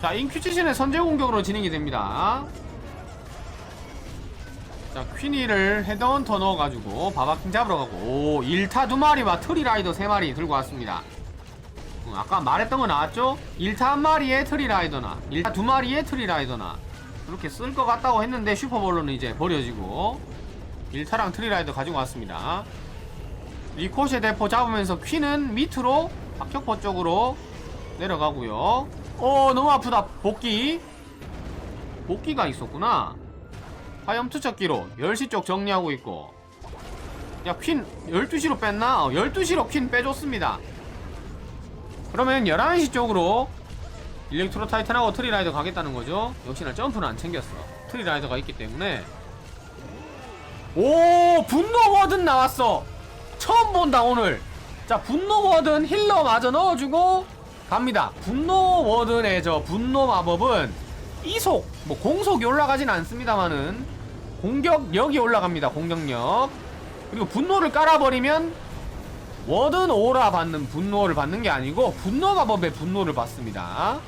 자 인퀴지션의 선제 공격으로 진행이 됩니다. 자 퀸이를 헤드헌터 넣어가지고 바바킹 잡으러 가고. 오 1타 두 마리와. 트리라이더 세 마리 들고 왔습니다. 음, 아까 말했던 거 나왔죠? 1타 한 마리에 트리라이더나 1타 두 마리에 트리라이더나. 그렇게 쓸 것 같다고 했는데 슈퍼볼로는 이제 버려지고 1타랑 트리라이더 가지고 왔습니다. 리코시의 대포 잡으면서 퀸은 밑으로 박격포 쪽으로 내려가고요 어 너무 아프다. 복귀. 복귀가 있었구나. 화염투척기로 10시 쪽 정리하고 있고. 야퀸 12시로 뺐나? 어, 12시로 퀸 빼줬습니다. 그러면 11시 쪽으로 일렉트로 타이탄하고 트리라이더 가겠다는 거죠? 역시나 점프는 안 챙겼어. 트리라이더가 있기 때문에. 오 분노 워든 나왔어. 처음 본다 오늘. 자 분노 워든 힐러 마저 넣어주고 갑니다. 분노 워든의 저 분노 마법은 이속 뭐 공속이 올라가진 않습니다만은 공격력이 올라갑니다 공격력. 그리고 분노를 깔아버리면 워든 오라 받는 분노를 받는 게 아니고 분노 마법의 분노를 받습니다.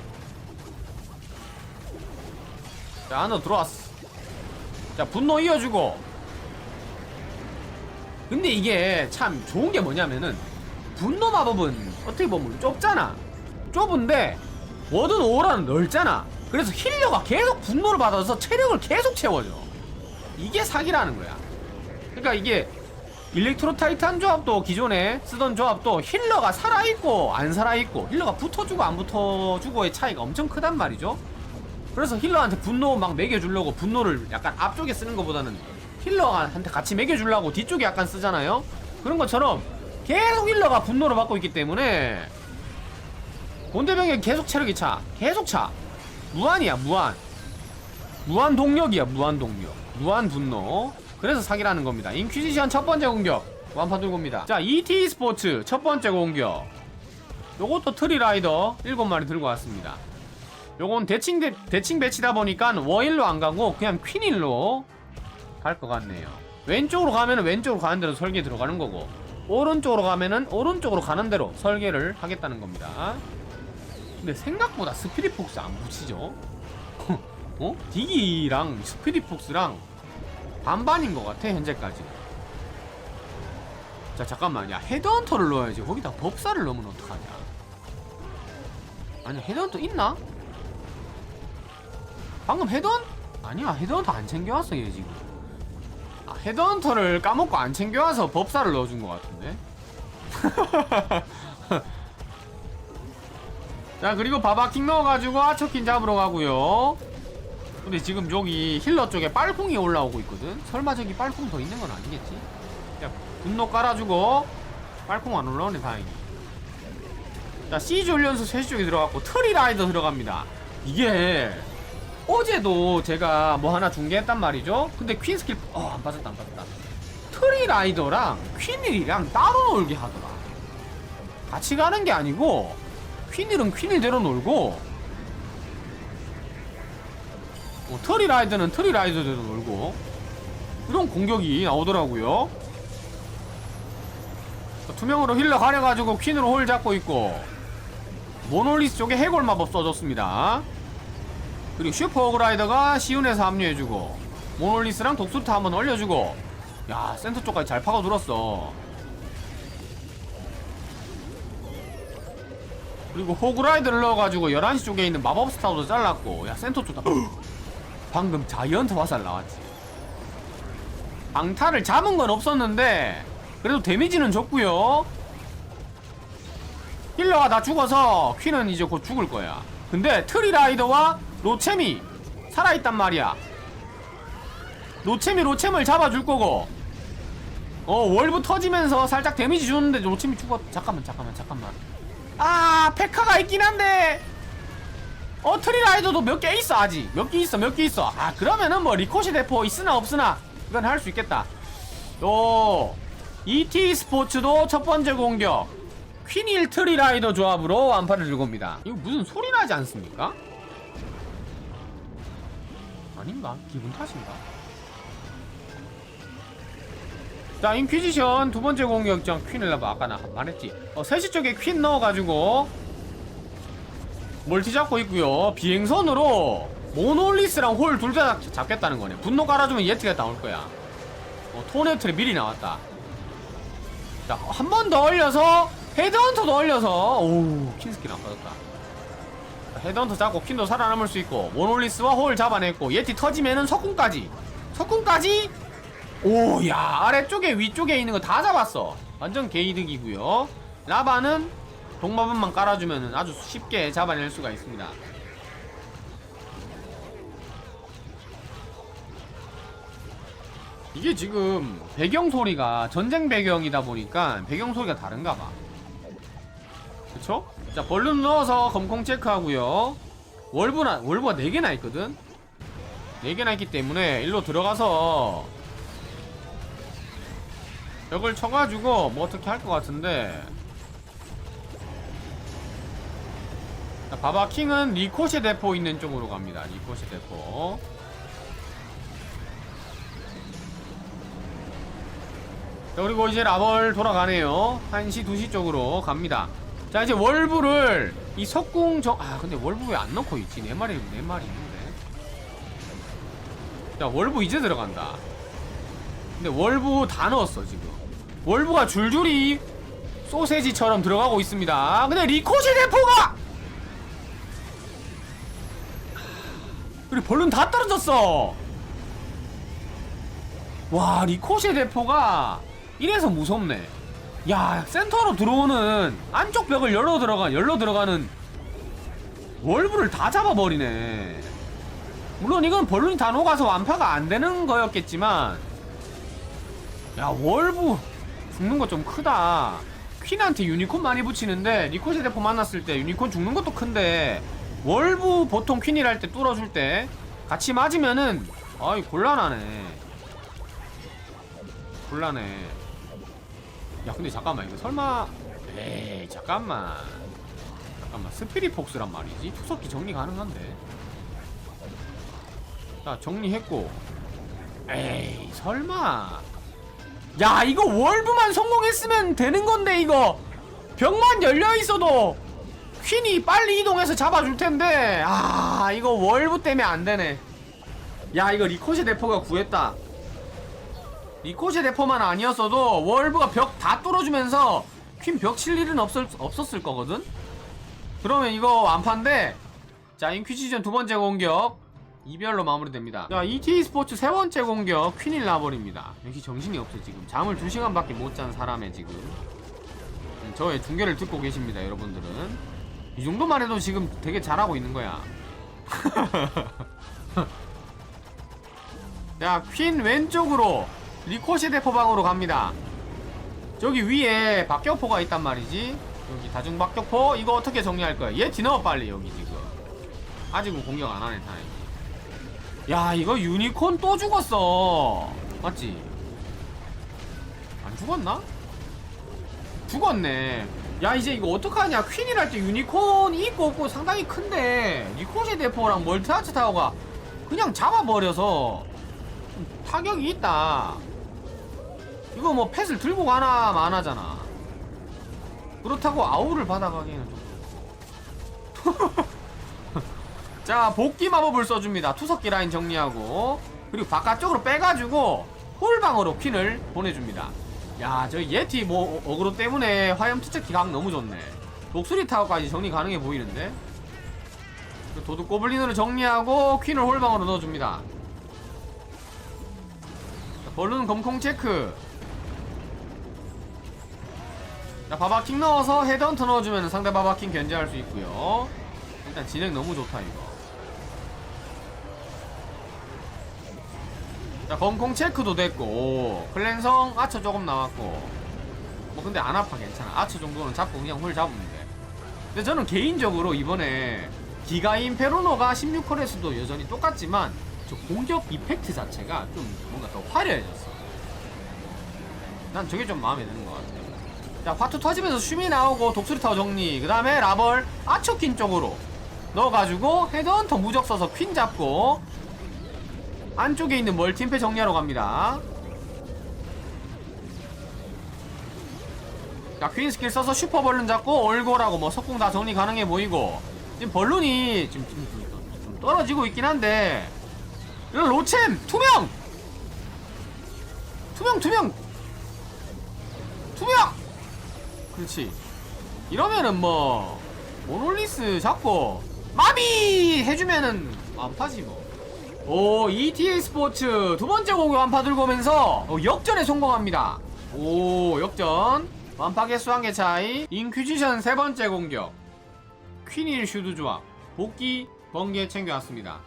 자 안으로 들어왔어. 자 분노 이어주고. 근데 이게 참 좋은 게 뭐냐면은 분노 마법은 어떻게 보면 좁잖아 좁은데 워든 오라는 넓잖아. 그래서 힐러가 계속 분노를 받아서 체력을 계속 채워줘. 이게 사기라는 거야. 그러니까 이게 일렉트로 타이탄 조합도 기존에 쓰던 조합도 힐러가 살아있고 안 살아있고 힐러가 붙어주고 안 붙어주고의 차이가 엄청 크단 말이죠. 그래서 힐러한테 분노 막 매겨주려고 분노를 약간 앞쪽에 쓰는 것보다는 힐러한테 같이 매겨주려고 뒤쪽에 약간 쓰잖아요. 그런 것처럼 계속 힐러가 분노를 받고 있기 때문에 곤대병이 계속 체력이 차. 계속 차. 무한이야 무한. 무한 동력이야 무한 동력. 무한 분노. 그래서 사기라는 겁니다. 인퀴지션 첫 번째 공격. 완파 들고입니다. 자 ET 스포츠 첫 번째 공격. 요것도 트리라이더 7마리 들고 왔습니다. 요건 대칭 대, 대칭 배치다 보니까 워일로 안 가고 그냥 퀸일로 갈 것 같네요. 왼쪽으로 가면은 왼쪽으로 가는 대로 설계 들어가는 거고 오른쪽으로 가면은 오른쪽으로 가는 대로 설계를 하겠다는 겁니다 근데 생각보다 스피릿폭스 안 붙이죠? 어? 디기랑 스피릿폭스랑 반반인 것 같아 현재까지. 자 잠깐만. 야 헤드헌터를 넣어야지. 거기다 법사를 넣으면 어떡하냐? 아니 헤드헌터 있나? 방금 헤드헌? 아니야 헤드헌터 안 챙겨왔어 얘 지금. 아 헤드헌터를 까먹고 안 챙겨와서 법사를 넣어준 것 같은데 자 그리고 바바킹 넣어가지고 아처킨 잡으러 가고요. 근데 지금 여기 힐러 쪽에 빨콩이 올라오고 있거든? 설마 저기 빨콩 더 있는 건 아니겠지? 자 분노 깔아주고 빨콩 안 올라오네 다행히. 자 시즈 훈련소 3시 쪽에 들어갔고 트리라이더 들어갑니다. 이게 어제도 제가 뭐 하나 중계했단 말이죠? 근데 퀸 스킬 어안 빠졌다 안 빠졌다. 트리라이더랑 퀸일이랑 따로 놀게 하더라. 같이 가는 게 아니고 퀸일은 퀸일대로 놀고 어, 트리 라이더는 트리 라이더대로 놀고 이런 공격이 나오더라고요. 투명으로 힐러 가려가지고 퀸으로 홀 잡고 있고 모놀리스 쪽에 해골 마법 써줬습니다. 그리고 슈퍼 오그라이더가 시운에서 합류해주고 모놀리스랑 독수타 한번 올려주고 야 센터 쪽까지 잘 파고들었어 그리고 호그라이더를 넣어가지고 11시 쪽에 있는 마법스타도 잘랐고 야 센터 쪽다. 방금 자이언트 화살 나왔지. 방타를 잡은 건 없었는데 그래도 데미지는 줬고요. 힐러가 다 죽어서 퀸은 이제 곧 죽을 거야. 근데 트리라이더와 로체미 살아있단 말이야. 로체미 로챔을 잡아줄 거고. 어 월브 터지면서 살짝 데미지 주는데 로체미 죽었 잠깐만 잠깐만 잠깐만 아 페카가 있긴 한데 어 트리라이더도 몇 개 있어 아직 몇 개 있어 몇 개 있어 아 그러면은 뭐 리코시 대포 있으나 없으나 이건 할 수 있겠다 요 ET 스포츠도 첫 번째 공격 퀸일 트리라이더 조합으로 완파를 들고 옵니다 이거 무슨 소리 나지 않습니까? 아닌가? 기분 탓인가? 자 인퀴지션 두 번째 공격장 퀸을 뭐 아까 나 말했지? 어 3시 쪽에 퀸 넣어가지고 멀티 잡고 있고요. 비행선으로 모놀리스랑 홀 둘 다 잡겠다는 거네. 분노 깔아주면 예티가 나올 거야. 어, 토네트를 미리 나왔다. 자 한 번 더 올려서 헤드헌터도 올려서. 오우 킹스킬 안 빠졌다. 헤드헌터 잡고 퀸도 살아남을 수 있고 모놀리스와 홀 잡아냈고 예티 터지면은 석궁까지. 석궁까지 오 야 아래쪽에 위쪽에 있는 거 다 잡았어. 완전 개이득이고요. 라바는 동마뱀만 깔아주면 아주 쉽게 잡아낼 수가 있습니다. 이게 지금 배경 소리가 전쟁 배경이다 보니까 배경 소리가 다른가 봐. 그쵸? 자 벌룬 넣어서 검콩 체크하고요. 월브나 월브가 4개나 있거든? 4개나 있기 때문에 일로 들어가서 벽을 쳐가지고 뭐 어떻게 할 것 같은데. 자, 바바 킹은 리코시 대포 있는 쪽으로 갑니다. 리코시 대포. 자 그리고 이제 라벌 돌아가네요. 1시 2시 쪽으로 갑니다. 자 이제 월브를 이 석궁 정.. 아 근데 월브 왜안 넣고 있지? 네 마리 네 마리 있는데. 자 월브 이제 들어간다. 근데 월브 다 넣었어 지금 월브가 줄줄이 소세지처럼 들어가고 있습니다. 근데 리코시 대포가! 그리고 벌룬 다 떨어졌어! 와 리코시 대포가 이래서 무섭네. 야 센터로 들어오는 안쪽 벽을 열러 들어가 열러 들어가는 월브를 다 잡아버리네. 물론 이건 벌룬이 다 녹아서 완파가 안 되는 거였겠지만 야 월브 죽는 거 좀 크다. 퀸한테 유니콘 많이 붙이는데 리코시 대포 만났을 때 유니콘 죽는 것도 큰데 월브 보통 퀸이라 할때 뚫어줄 때 같이 맞으면은 아이 곤란하네. 곤란해. 야 근데 잠깐만 이거 설마 에이 잠깐만. 잠깐만 스피릿 폭스란 말이지? 투석기 정리 가능한데. 자 정리했고. 에이 설마 야 이거 월브만 성공했으면 되는 건데 이거. 벽만 열려 있어도 퀸이 빨리 이동해서 잡아줄 텐데. 아 이거 월브 때문에 안 되네. 야 이거 리코시 대포가 구했다. 리코시 대포만 아니었어도 월브가 벽 다 뚫어주면서 퀸 벽 칠 일은 없을, 없었을 거거든? 그러면 이거 완판데 자 인퀴지션 두 번째 공격 이별로 마무리됩니다. 자 ET 스포츠 세 번째 공격 퀸일 나버립니다. 역시 정신이 없어 지금. 잠을 2시간밖에 못 잔 사람의 지금. 음, 저의 중계를 듣고 계십니다 여러분들은. 이 정도만 해도 지금 되게 잘하고 있는 거야. 자 퀸 왼쪽으로 리코시 대포방으로 갑니다. 저기 위에 박격포가 있단 말이지. 여기 다중 박격포 이거 어떻게 정리할 거야? 얘 디너 빨리 여기 지금. 아직은 공격 안 하네 다행히 야 이거 유니콘 또 죽었어. 맞지? 안 죽었나? 죽었네. 야 이제 이거 어떡하냐? 퀸이랄 때 유니콘이 있고 없고 상당히 큰데. 리코시 대포랑 멀티아츠 타워가 그냥 잡아버려서 좀 타격이 있다. 이거 뭐 펫을 들고 가나 마나잖아. 그렇다고 아우를 받아가기에는 좀 자 복귀 마법을 써줍니다. 투석기 라인 정리하고 그리고 바깥쪽으로 빼가지고 홀방으로 퀸을 보내줍니다. 야 저 예티 뭐 어- 어그로 때문에 화염 투척 기 각 너무 좋네. 독수리 타워까지 정리 가능해 보이는데? 그 도둑 고블린으로 정리하고 퀸을 홀방으로 넣어줍니다. 자, 벌룬 검콩 체크. 자 바바킹 넣어서 헤드헌터 넣어주면 상대 바바킹 견제할 수 있고요. 일단 진행 너무 좋다 이거 자 검콩 체크도 됐고 오, 클랜성 아처 조금 나왔고. 뭐 근데 안 아파 괜찮아. 아처 정도는 잡고 그냥 홀 잡으면 돼. 근데 저는 개인적으로 이번에 기가인 페로노가 16홀에서도 여전히 똑같지만 저 공격 이펙트 자체가 좀 뭔가 더 화려해졌어 난 저게 좀 마음에 드는 것 같아 자 화투 터지면서 춤이 나오고 독수리 타워 정리. 그 다음에 라벌 아처킨 쪽으로 넣어가지고 헤드헌터 무적 써서 퀸 잡고 안쪽에 있는 멀티임페 정리하러 갑니다. 자 퀸 스킬 써서 슈퍼 벌룬 잡고 올골하고 뭐 석궁 다 정리 가능해 보이고. 지금 벌룬이 지금 좀, 떨어지고 있긴 한데. 이런 로챔 투명! 투명 투명! 투명! 그렇지. 이러면은 뭐 모놀리스 잡고 마비 해주면은 완파지 뭐 오 ETA 스포츠 두 번째 공격 완파 들고 오면서 어, 역전에 성공합니다. 오 역전. 완파 개수 한 개 차이. 인퀴지션 세 번째 공격. 퀸일 슈드 조합. 복귀 번개 챙겨왔습니다.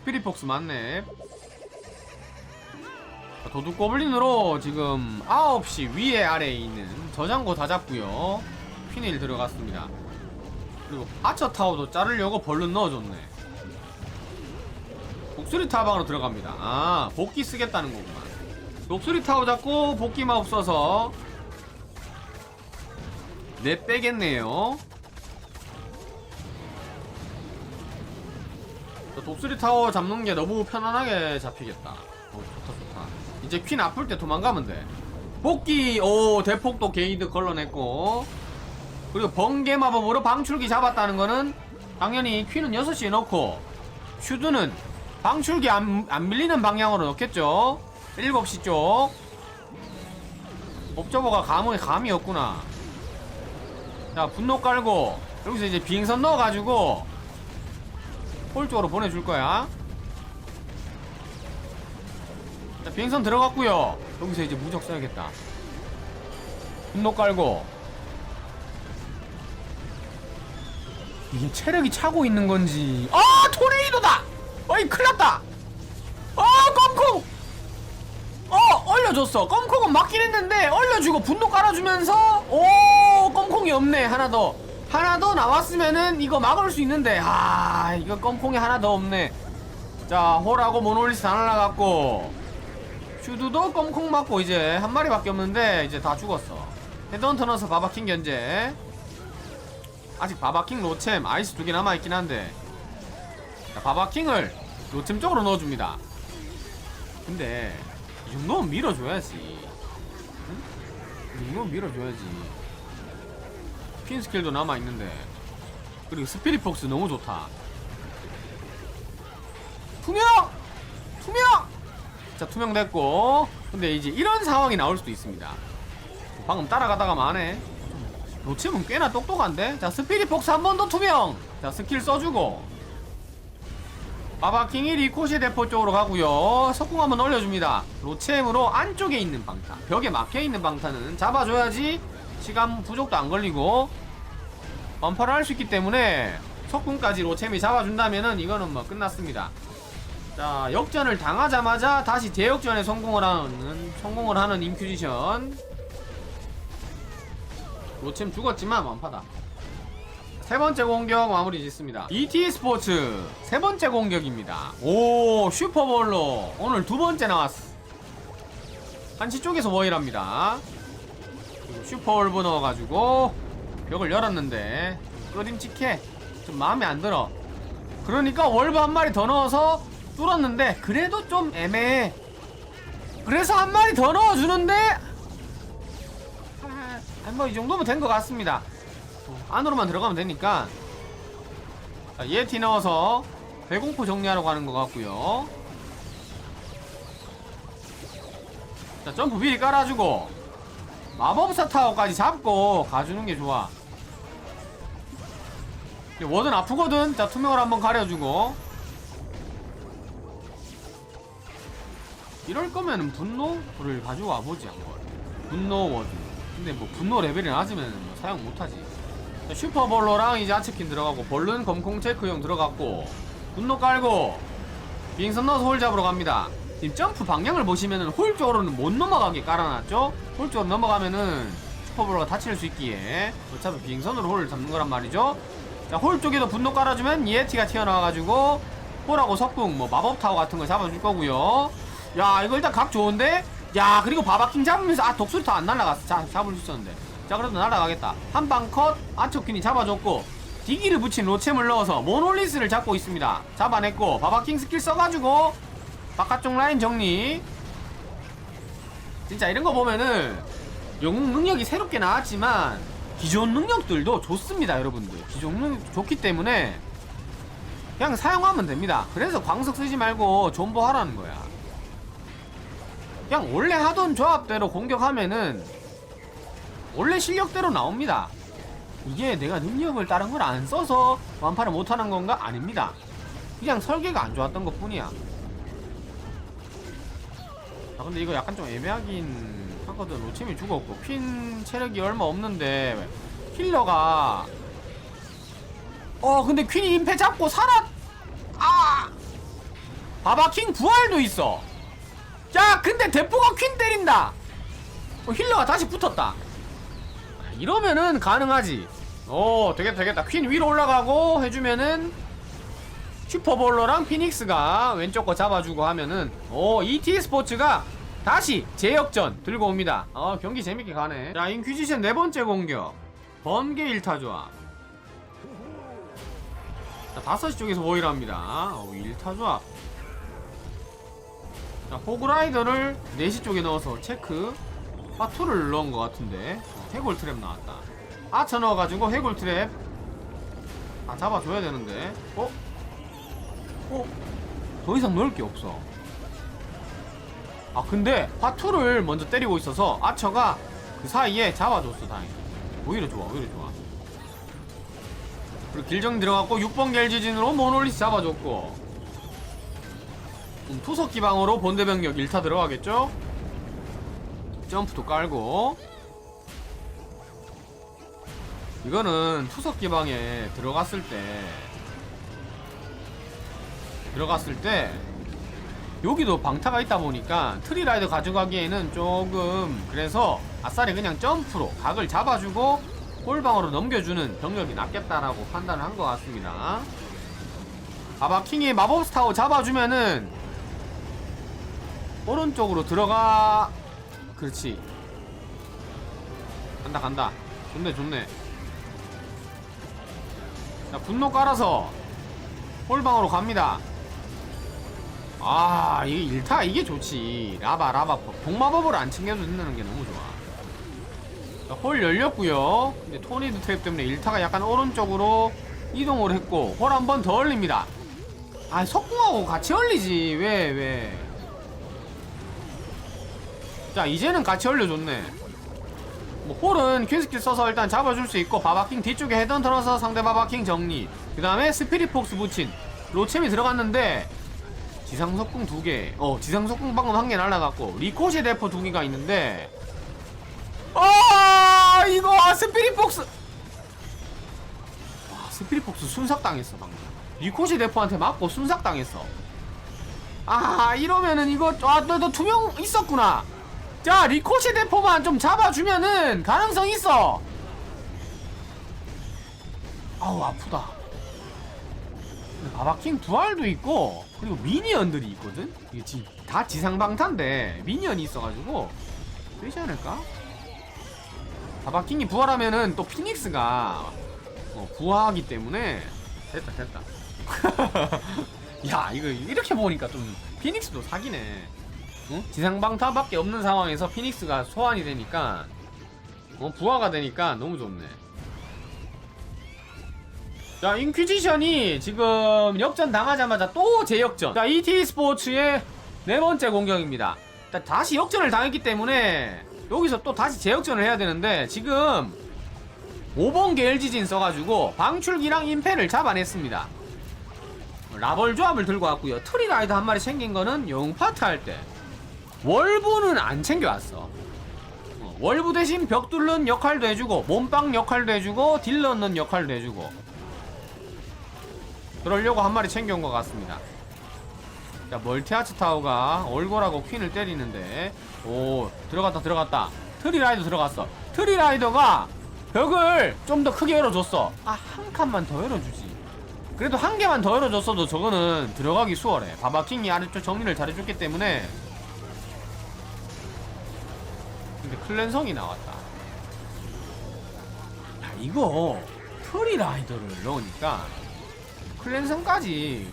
스피릿폭스 맞네. 자, 도둑 고블린으로 지금 9시 위에 아래에 있는 저장고 다 잡고요. 퀸일 들어갔습니다 그리고 아처 타워도 자르려고 벌룬 넣어줬네 독수리 타방으로 들어갑니다 아 복귀 쓰겠다는 거구만 독수리 타워 잡고 복귀만 없어서 내 빼겠네요 저 독수리 타워 잡는 게 너무 편안하게 잡히겠다. 어, 좋다, 좋다. 이제 퀸 아플 때 도망가면 돼. 복귀, 오, 대폭도 게이드 걸러냈고. 그리고 번개 마법으로 방출기 잡았다는 거는 당연히 퀸은 6시에 넣고, 슈드는 방출기 안, 안 밀리는 방향으로 넣겠죠? 7시 쪽. 옵저버가 감흥에 감이 없구나. 자, 분노 깔고, 여기서 이제 비행선 넣어가지고, 홀 쪽으로 보내줄 거야. 자, 비행선 들어갔고요. 여기서 이제 무적 써야겠다. 분노 깔고. 이게 체력이 차고 있는 건지. 아, 토네이도다! 어이, 큰일 났다! 아, 껌콩! 어, 얼려줬어. 껌콩은 맞긴 했는데, 얼려주고 분노 깔아주면서, 오, 껌콩이 없네. 하나 더. 하나 더 나왔으면은 이거 막을 수 있는데, 아, 이거 껌콩이 하나 더 없네. 자, 홀하고 모놀리스 다 날라갔고, 슈드도 껌콩 맞고 이제 한 마리밖에 없는데, 이제 다 죽었어. 헤드헌터 넣어서 바바킹 견제. 아직 바바킹 로챔, 아이스 두 개 남아있긴 한데, 자, 바바킹을 로챔 쪽으로 넣어줍니다. 근데, 이 정도면 밀어줘야지. 응? 이 정도면 밀어줘야지. 퀸 스킬도 남아있는데. 그리고 스피릿 폭스 너무 좋다. 투명! 투명! 자, 투명 됐고. 근데 이제 이런 상황이 나올 수도 있습니다. 방금 따라가다가 마네. 로챔은 꽤나 똑똑한데? 자, 스피릿 폭스 한 번 더 투명! 자, 스킬 써주고. 바바킹이 리코시 대포 쪽으로 가고요 석궁 한번 올려줍니다 로체엠으로 안쪽에 있는 방타 벽에 막혀있는 방타는 잡아줘야지 시간 부족도 안 걸리고 완파를 할 수 있기 때문에 석궁까지 로체엠이 잡아준다면은 이거는 뭐 끝났습니다 자 역전을 당하자마자 다시 대역전에 성공을 하는 성공을 하는 인큐지션 로챔 죽었지만 완파다 세 번째 공격 마무리 짓습니다. ET 스포츠 세 번째 공격입니다. 오 슈퍼볼로 오늘 두 번째 나왔어. 한시 쪽에서 워일합니다. 슈퍼올브 넣어가지고 벽을 열었는데 끄림칙해. 좀 마음에 안 들어. 그러니까 월브 한 마리 더 넣어서 뚫었는데 그래도 좀 애매해. 그래서 한 마리 더 넣어주는데 뭐 이 정도면 된 것 같습니다. 안으로만 들어가면 되니까. 자, 예티 넣어서 배공포 정리하려고 하는 것 같고요. 자 점프 미리 깔아주고 마법사 타워까지 잡고 가주는 게 좋아. 워든 아프거든? 자 투명을 한번 가려주고. 이럴 거면은 분노를 가지고 와보지 한번 분노 워든 근데 뭐 분노 레벨이 낮으면 뭐 사용 못하지. 자, 슈퍼볼로랑 이제 아츠킨 들어가고 벌룬 검콩 체크용 들어갔고 분노 깔고 비행선 넣어서 홀 잡으러 갑니다. 지금 점프 방향을 보시면은 홀 쪽으로는 못 넘어가게 깔아놨죠? 홀 쪽으로 넘어가면은 슈퍼볼로가 다칠 수 있기에 어차피 비행선으로 홀을 잡는 거란 말이죠. 자 홀 쪽에도 분노 깔아주면 예티가 튀어나와가지고 홀하고 석궁 뭐 마법 타워 같은 거 잡아줄 거고요. 야 이거 일단 각 좋은데 야 그리고 바바킹 잡으면서 아 독수리 다 안 날라갔어. 자 잡을 수 있었는데. 자 그래도 날아가겠다. 한 방컷 아초킨이 잡아줬고 디기를 붙인 로챔을 넣어서 모놀리스를 잡고 있습니다. 잡아냈고 바바킹 스킬 써가지고 바깥쪽 라인 정리. 진짜 이런 거 보면은 영웅 능력이 새롭게 나왔지만 기존 능력들도 좋습니다 여러분들. 기존 능력 좋기 때문에 그냥 사용하면 됩니다. 그래서 광석 쓰지 말고 존버 하라는 거야 그냥 원래 하던 조합대로 공격하면은 원래 실력대로 나옵니다. 이게 내가 능력을 다른 걸 안 써서 완파를 못하는 건가? 아닙니다. 그냥 설계가 안 좋았던 것 뿐이야. 아 근데 이거 약간 좀 애매하긴 하거든. 로챔이 죽었고 퀸 체력이 얼마 없는데 힐러가 어 근데 퀸이 임패 잡고 살아 아! 바바킹 부활도 있어 야 근데 대포가 퀸 때린다. 어, 힐러가 다시 붙었다. 아, 이러면은 가능하지. 오 되겠다 되겠다. 퀸 위로 올라가고 해주면은 슈퍼볼러랑 피닉스가 왼쪽 거 잡아주고 하면은 오 ET 스포츠가 다시 제역전 들고 옵니다. 어 경기 재밌게 가네. 자 인퀴지션 네 번째 공격. 번개 1타 조합. 자 5시 쪽에서 모이라 합니다. 오 1타 조합 자 호그라이더를 4시 쪽에 넣어서 체크 파투를 넣은 것 같은데 어, 해골 트랩 나왔다 아쳐 넣어가지고 해골 트랩 아 잡아줘야 되는데 어? 어? 더 이상 넣을 게 없어. 아 근데 화투를 먼저 때리고 있어서 아처가 그 사이에 잡아줬어 다행히. 오히려 좋아 오히려 좋아. 그리고 길정 들어갔고 6번 겔지진으로 모놀리스 잡아줬고 음, 투석 기방으로 본대 병력 1타 들어가겠죠? 점프도 깔고 이거는 투석 기방에 들어갔을 때 들어갔을 때 여기도 방타가 있다 보니까 트리라이더 가져가기에는 조금 그래서 아싸리 그냥 점프로 각을 잡아주고 홀방으로 넘겨주는 병력이 낫겠다라고 판단을 한 것 같습니다. 아바킹이 마법스타워 잡아주면은 오른쪽으로 들어가. 그렇지. 간다 간다. 좋네 좋네. 자 분노 깔아서 홀방으로 갑니다. 아 이게 1타 이게 좋지. 라바 라바. 복마법을 안 챙겨도 된다는 게 너무 좋아. 자, 홀 열렸고요. 근데 토니드 트랩 때문에 1타가 약간 오른쪽으로 이동을 했고 홀 한 번 더 올립니다. 아 석궁하고 같이 올리지. 왜 왜. 자 이제는 같이 올려줬네 뭐 홀은 퀸스킬 써서 일단 잡아줄 수 있고 바바킹 뒤쪽에 헤던 털어서 상대 바바킹 정리 그 다음에 스피릿 폭스 붙인 로챔이 들어갔는데 지상석궁 두 개. 어, 지상석궁 방금 한 개 날라갔고 리코시 대포 두 개가 있는데. 아, 이거 스피릿 폭스. 와, 스피릿 폭스 순삭 당했어 방금. 리코시 대포한테 맞고 순삭 당했어. 아, 이러면은 이거 아, 너두 명 있었구나. 자, 리코시 대포만 좀 잡아주면은 가능성 있어. 아우 아프다. 바바킹 부활도 있고 그리고 미니언들이 있거든? 이게 지, 다 지상방탄데 미니언이 있어가지고 되지 않을까? 바바킹이 부활하면은 또 피닉스가 어, 부활하기 때문에 됐다 됐다 야 이거 이렇게 보니까 좀 피닉스도 사기네 응? 지상방탄밖에 없는 상황에서 피닉스가 소환이 되니까 어, 부하가 되니까 너무 좋네 자, 인퀴지션이 지금 역전 당하자마자 또 재역전. 자, ET 스포츠의 네 번째 공격입니다. 자, 다시 역전을 당했기 때문에 여기서 또 다시 재역전을 해야 되는데 지금 5번 게일지진 써가지고 방출기랑 임패를 잡아냈습니다. 라벌 조합을 들고 왔고요. 트리라이더 한 마리 챙긴 거는 영파트 할 때. 월부는 안 챙겨왔어. 어, 월부 대신 벽 뚫는 역할도 해주고 몸빵 역할도 해주고 딜 넣는 역할도 해주고 그러려고 한 마리 챙겨온 것 같습니다. 자, 멀티아츠 타워가 얼골하고 퀸을 때리는데, 오, 들어갔다, 들어갔다. 트리라이더 들어갔어. 트리라이더가 벽을 좀 더 크게 열어줬어. 아, 한 칸만 더 열어주지. 그래도 한 개만 더 열어줬어도 저거는 들어가기 수월해. 바바킹이 아래쪽 정리를 잘해줬기 때문에. 근데 클랜성이 나왔다. 야, 이거 트리라이더를 넣으니까 클랜성까지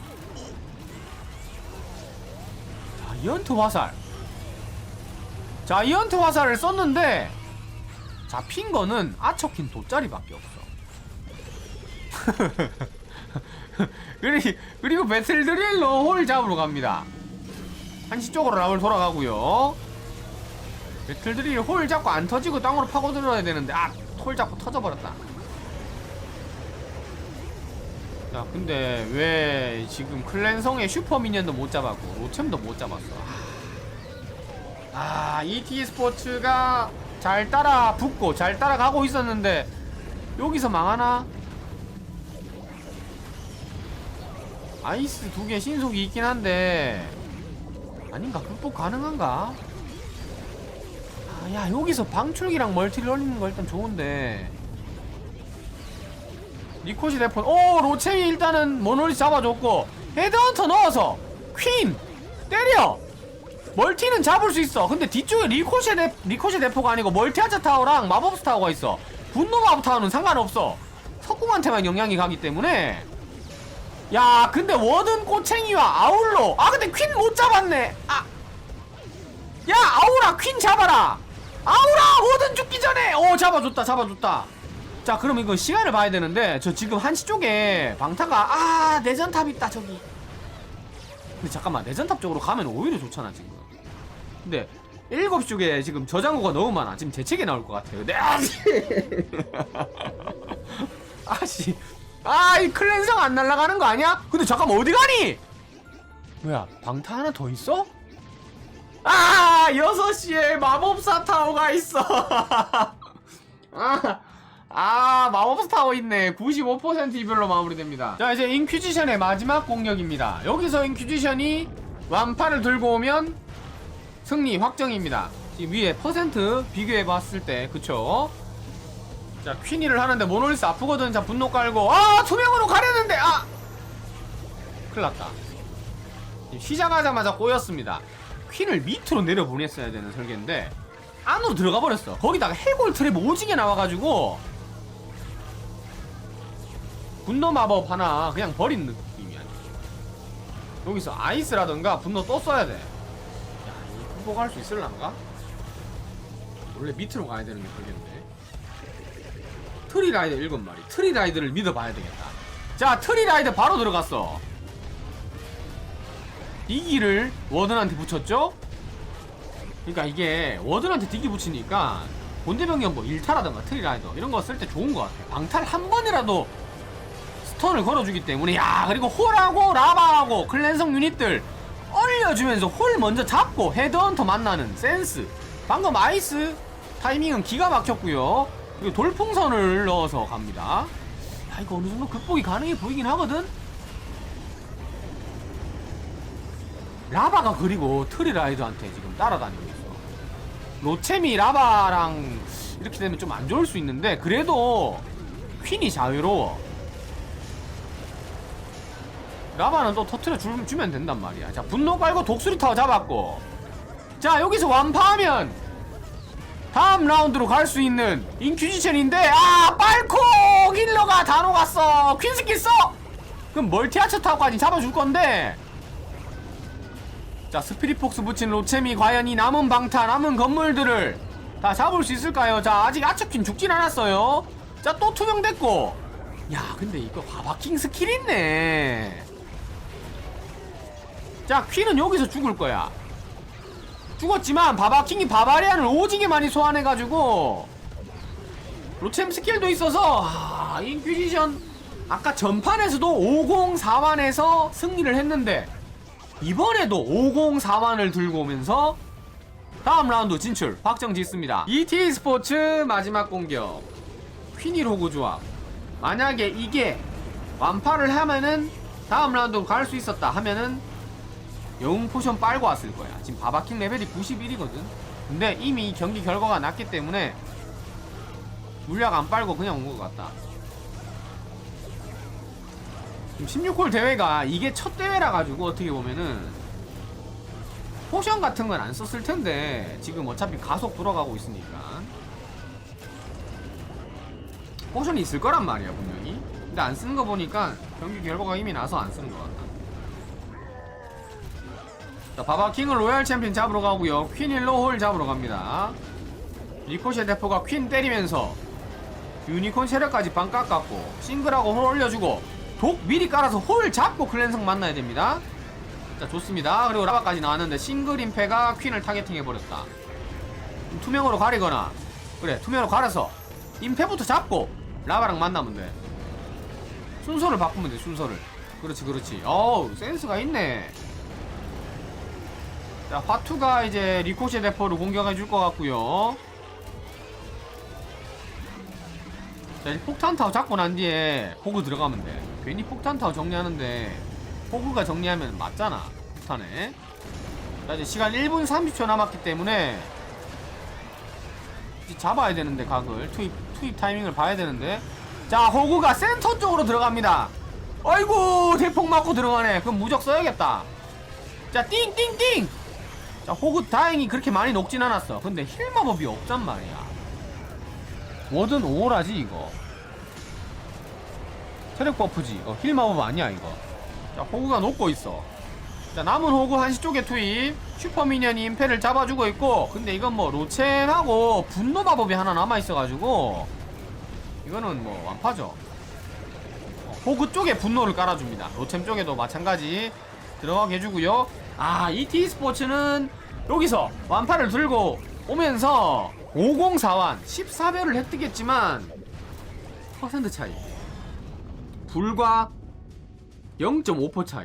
자이언트 화살 자이언트 화살을 썼는데 잡힌 거는 아처킨 돗자리밖에 없어. 그리, 그리고 배틀 드릴로 홀 잡으러 갑니다. 한시 쪽으로 라울 돌아가고요. 배틀 드릴 홀 잡고 안 터지고 땅으로 파고들어야 되는데 아, 홀 잡고 터져버렸다. 자, 근데 왜 지금 클랜성의 슈퍼 미니언도 못 잡았고 로챔도 못 잡았어. 아, ET 스포츠가 잘 따라 붙고 잘 따라가고 있었는데 여기서 망하나? 아이스 두 개 신속이 있긴 한데 아닌가 극복 가능한가? 아, 야 여기서 방출기랑 멀티를 올리는 거 일단 좋은데. 니코시 대폰. 오 로체이 일단은 모노리 잡아줬고 헤드헌터 넣어서 퀸 때려! 멀티는 잡을 수 있어. 근데 뒤쪽에 리코시 대 리코시 대포가 아니고 멀티하자 타워랑 마법스 타워가 있어. 분노 마법 타워는 상관없어. 석궁한테만 영향이 가기 때문에. 야 근데 워든 꼬챙이와 아울로 아 근데 퀸 못 잡았네. 아. 야 아우라 퀸 잡아라 아우라! 워든 죽기 전에! 오 잡아줬다 잡아줬다. 자 그럼 이거 시간을 봐야 되는데 저 지금 한시 쪽에 방타가 아 내전탑 있다 저기. 근데 잠깐만 내전탑 쪽으로 가면 오히려 좋잖아 지금. 근데 7시 쪽에 지금 저장고가 너무 많아. 지금 재채기 나올 것 같아요. 근데 아씨. 아이 클랜성 안 날아가는 거 아니야? 근데 잠깐만 어디 가니? 뭐야 방타 하나 더 있어? 아 6시에 마법사 타워가 있어. 아, 아 마법사 타워 있네. 95% 이별로 마무리됩니다. 자 이제 인퀴지션의 마지막 공격입니다. 여기서 인퀴지션이 완파를 들고 오면 승리 확정입니다. 지금 위에 퍼센트 비교해봤을 때 그쵸? 자 퀸이를 하는데 모노리스 아프거든. 자 분노 깔고. 아 투명으로 가려는데 아! 큰일났다. 시작하자마자 꼬였습니다 퀸을 밑으로 내려 보냈어야 되는 설계인데 안으로 들어가 버렸어. 거기다가 해골 트랩 오지게 나와가지고 분노 마법 하나 그냥 버린 느낌이야. 여기서 아이스라던가 분노 또 써야 돼. 야, 이거 극복할 수 있을란가? 원래 밑으로 가야 되는 게 설계인데. 트리라이더 일곱 마리. 트리라이드를 믿어봐야 되겠다. 자 트리라이드 바로 들어갔어 이기를 워든한테 붙였죠? 그러니까 이게 워든한테 디기 붙이니까 본대병력 뭐 일타라던가 트리라이더 이런 거 쓸 때 좋은 것 같아 방탈 한 번이라도 스턴을 걸어주기 때문에 야 그리고 홀하고 라바하고 클랜성 유닛들 얼려주면서 홀 먼저 잡고 헤드헌터 만나는 센스. 방금 아이스 타이밍은 기가 막혔고요. 그리고 돌풍선을 넣어서 갑니다. 야 이거 어느 정도 극복이 가능해 보이긴 하거든 라바가 그리고 트리라이더한테 지금 따라다니고 있어. 로체미 라바랑 이렇게 되면 좀 안 좋을 수 있는데 그래도 퀸이 자유로워. 라바는 또 터트려 주, 주면 된단 말이야. 자 분노 깔고 독수리 타워 잡았고. 자 여기서 완파하면 다음 라운드로 갈 수 있는 인퀴지션인데 아 빨코 힐러가 다 녹았어. 퀸스킬 써! 그럼 멀티아처 타워까지 잡아줄 건데 자 스피릿폭스 붙인 로체미 과연 이 남은 방타 남은 건물들을 다 잡을 수 있을까요? 자 아직 아처킨 죽진 않았어요. 자 또 투명됐고. 야 근데 이거 바바킹 스킬 있네. 자 퀸은 여기서 죽을 거야. 죽었지만 바바킹이 바바리안을 오지게 많이 소환해가지고 로챔 스킬도 있어서 아, 인퀴지션. 아까 전판에서도 504만에서 승리를 했는데 이번에도 504만을 들고 오면서 다음 라운드 진출 확정 짓습니다 ET 스포츠 마지막 공격 퀸이 로고 조합 만약에 이게 완파를 하면은 다음 라운드 갈 수 있었다 하면은 영웅 포션 빨고 왔을 거야. 지금 바바킹 레벨이 91이거든. 근데 이미 경기 결과가 났기 때문에 물약 안 빨고 그냥 온 것 같다. 지금 16홀 대회가 이게 첫 대회라 가지고 어떻게 보면은 포션 같은 건 안 썼을 텐데 지금 어차피 가속 돌아가고 있으니까 포션이 있을 거란 말이야 분명히. 근데 안 쓰는 거 보니까 경기 결과가 이미 나서 안 쓰는 것 같다. 자, 바바킹은 로얄 챔피언 잡으러 가고요. 퀸 일로 홀 잡으러 갑니다. 리코시의 대포가 퀸 때리면서 유니콘 체력까지 반 깎았고 싱글하고 홀 올려주고 독 미리 깔아서 홀 잡고 클랜성 만나야 됩니다. 자 좋습니다. 그리고 라바까지 나왔는데 싱글 임페가 퀸을 타겟팅해버렸다. 투명으로 가리거나. 그래 투명으로 가려서 임페부터 잡고 라바랑 만나면 돼. 순서를 바꾸면 돼 순서를. 그렇지 그렇지. 어우 센스가 있네. 자 화투가 이제 리코시의 대포를 공격해 줄 것 같고요. 자 이제 폭탄 타워 잡고 난 뒤에 호그 들어가면 돼 괜히 폭탄 타워 정리하는데 호그가 정리하면 맞잖아 폭탄에. 자 이제 시간 1분 30초 남았기 때문에 이제 잡아야 되는데 각을. 투입 투입 타이밍을 봐야 되는데. 자 호그가 센터 쪽으로 들어갑니다. 아이고 대폭 맞고 들어가네. 그럼 무적 써야겠다. 자 띵띵띵! 자 호그 다행히 그렇게 많이 녹진 않았어. 근데 힐 마법이 없단 말이야. 워든 5호라지 이거 체력 버프지. 어, 힐 마법 아니야 이거. 자 호그가 녹고 있어. 자 남은 호그 한시 쪽에 투입. 슈퍼미니언이 임페를 잡아주고 있고 근데 이건 뭐 로첸하고 분노 마법이 하나 남아있어가지고 이거는 뭐 완파죠. 어, 호그 쪽에 분노를 깔아줍니다. 로첸 쪽에도 마찬가지 들어가게 해주고요. 아 ET 스포츠는 여기서 완파를 들고 오면서 504완 14배를 획득했지만 퍼센트 차이 불과 0.5% 차이